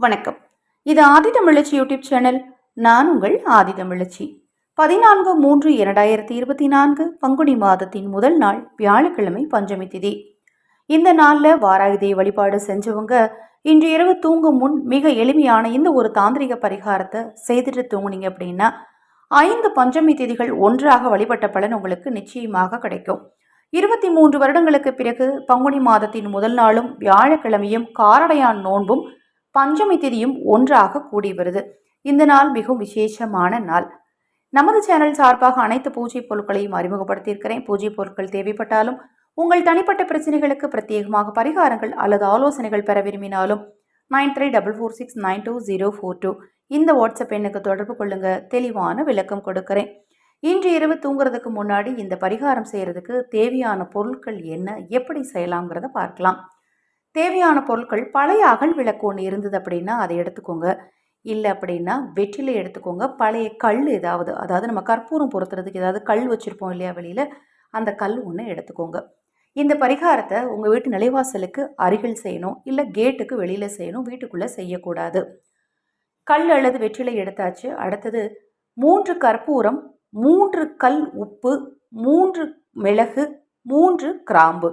வணக்கம். இது ஆதி தமிழச்சி YouTube channel. நான் உங்கள் ஆதி தமிழச்சி. பதினான்கு மூன்று இரண்டாயிரத்தி இருபத்தி நான்கு பங்குனி மாதத்தின் முதல் நாள் வியாழக்கிழமை பஞ்சமி திதி. இந்த நாளில் வாராயுதை வழிபாடு செஞ்சவங்க இன்று இரவு தூங்கும் முன் மிக எளிமையான இந்த ஒரு தாந்திரிக பரிகாரத்தை செய்துட்டு தூங்குனீங்க அப்படின்னா ஐந்து பஞ்சமி திதிகள் ஒன்றாக வழிபட்ட பலன் உங்களுக்கு நிச்சயமாக கிடைக்கும். இருபத்தி மூன்று வருடங்களுக்கு பிறகு பங்குனி மாதத்தின் முதல் நாளும் வியாழக்கிழமையும் காரடையான் நோன்பும் பஞ்சமி திதியும் ஒன்றாக கூடி வருது. இந்த நாள் மிகவும் விசேஷமான நாள். நமது சேனல் சார்பாக அனைத்து பூஜை பொருட்களையும் அறிமுகப்படுத்தியிருக்கிறேன். பூஜை பொருட்கள் தேவைப்பட்டாலும் உங்கள் தனிப்பட்ட பிரச்சனைகளுக்கு பிரத்யேகமாக பரிகாரங்கள் அல்லது ஆலோசனைகள் பெற விரும்பினாலும் nine three double four six nine two zero four two இந்த வாட்ஸ்அப் எண்ணுக்கு தொடர்பு கொள்ளுங்க. தெளிவான விளக்கம் கொடுக்கிறேன். இன்று இரவு தூங்குறதுக்கு முன்னாடி இந்த பரிகாரம் செய்கிறதுக்கு தேவையான பொருட்கள் என்ன எப்படி செய்யலாம்ங்கிறத பார்க்கலாம். தேவையான பொருட்கள் பழைய அகல் விளக்கு ஒன்று இருந்தது அப்படின்னா அதை எடுத்துக்கோங்க. இல்லை அப்படின்னா வெற்றிலை எடுத்துக்கோங்க. பழைய கல் ஏதாவது அதாவது நம்ம கற்பூரம் பொருத்துறதுக்கு ஏதாவது கல் வச்சுருப்போம் இல்லையா வெளியில் அந்த கல் ஒன்று எடுத்துக்கோங்க. இந்த பரிகாரத்தை உங்கள் வீட்டு நிலைவாசலுக்கு அருகில் செய்யணும். இல்லை கேட்டுக்கு வெளியில் செய்யணும். வீட்டுக்குள்ளே செய்யக்கூடாது. கல் அல்லது வெற்றிலை எடுத்தாச்சு. அடுத்தது மூன்று கற்பூரம் மூன்று கல் உப்பு மூன்று மிளகு மூன்று கிராம்பு.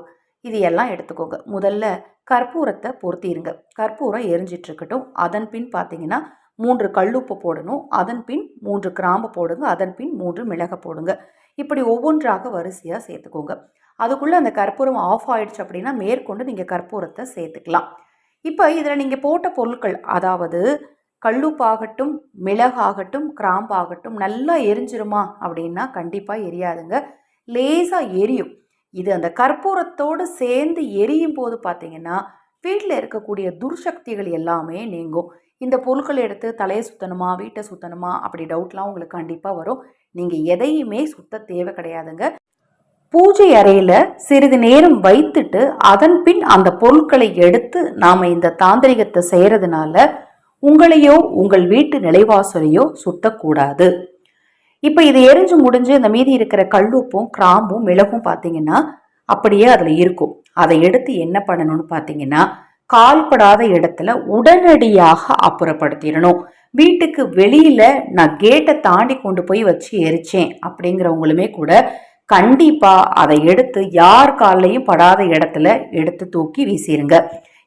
இது எல்லாம் எடுத்துக்கோங்க. முதல்ல கற்பூரத்தை பொருத்திடுங்க கற்பூரம் எரிஞ்சிட்டு இருக்கட்டும் அதன் பின் பார்த்தீங்கன்னா மூன்று கல்லுப்பு போடணும். அதன் பின் மூன்று கிராம்பு போடுங்க. அதன் பின் மூன்று மிளகை போடுங்க. இப்படி ஒவ்வொன்றாக வரிசையாக சேர்த்துக்கோங்க. அதுக்குள்ளே அந்த கற்பூரம் ஆஃப் ஆயிடுச்சு அப்படின்னா மேற்கொண்டு நீங்கள் கற்பூரத்தை சேர்த்துக்கலாம். இப்போ இதில் நீங்கள் போட்ட பொருட்கள் அதாவது கல்லுப்பாகட்டும் மிளகாகட்டும் கிராம்பாகட்டும் நல்லா எரிஞ்சிருமா அப்படின்னா கண்டிப்பாக எரியாதுங்க. லேசாக எரியும். இது அந்த கற்பூரத்தோடு சேர்ந்து எரியும் போது பார்த்தீங்கன்னா வீட்டில் இருக்கக்கூடிய துர்சக்திகள் எல்லாமே நீங்கும். இந்த பொருட்களை எடுத்து தலையை சுற்றணுமா வீட்டை சுற்றணுமா அப்படி டவுட்லாம் உங்களுக்கு கண்டிப்பாக வரும். நீங்கள் எதையுமே சுத்த தேவை கிடையாதுங்க. பூஜை அறையில் சிறிது நேரம் வைத்துட்டு அதன் பின் அந்த பொருட்களை எடுத்து நாம் இந்த தாந்திரிகத்தை செய்கிறதுனால உங்களையோ உங்கள் வீட்டு நிலைவாசலையோ சுத்தக்கூடாது. இப்போ இது எரிஞ்சு முடிஞ்சு இந்த மீதி இருக்கிற கல்லுப்பும் கிராம்பும் மிளகும் பார்த்தீங்கன்னா அப்படியே அதில் இருக்கும். அதை எடுத்து என்ன பண்ணணும்னு பார்த்தீங்கன்னா கால்படாத இடத்துல உடனடியாக அப்புறப்படுத்திடணும். வீட்டுக்கு வெளியில நான் கேட்டை தாண்டி கொண்டு போய் வச்சு எரிச்சேன் அப்படிங்கிறவங்களுமே கூட கண்டிப்பா அதை எடுத்து யார் காலையும் படாத இடத்துல எடுத்து தூக்கி வீசிருங்க.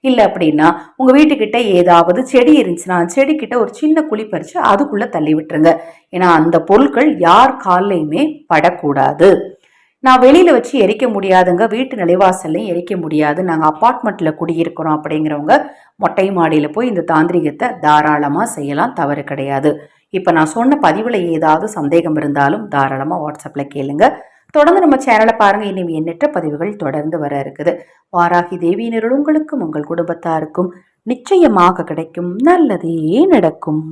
இல்லை அப்படின்னா உங்கள் வீட்டுக்கிட்ட ஏதாவது செடி இருந்துச்சுன்னா செடிக்கிட்ட ஒரு சின்ன குழி பறித்து அதுக்குள்ளே தள்ளி விட்டுருங்க. ஏன்னா அந்த பொருட்கள் யார் காலையுமே படக்கூடாது. நான் வெளியில் வச்சு எரிக்க முடியாதுங்க. வீட்டு நிலைவாசல்லையும் எரிக்க முடியாது. நாங்கள் அப்பார்ட்மெண்ட்டில் குடியிருக்கிறோம் அப்படிங்கிறவங்க மொட்டை மாடியில் போய் இந்த தாந்திரிகத்தை தாராளமாக செய்யலாம். தவறு கிடையாது. இப்போ நான் சொன்ன பதிவில் ஏதாவது சந்தேகம் இருந்தாலும் தாராளமாக வாட்ஸ்அப்பில் கேளுங்கள் தொடர்ந்து நம்ம சேனலை பாருங்க. இனிமே எண்ணற்ற பதிவுகள் தொடர்ந்து வர இருக்குது. வாராகி தேவியினருள் உங்களுக்கும் உங்கள் குடும்பத்தாருக்கும் நிச்சயமாக கிடைக்கும். நல்லதே நடக்கும்.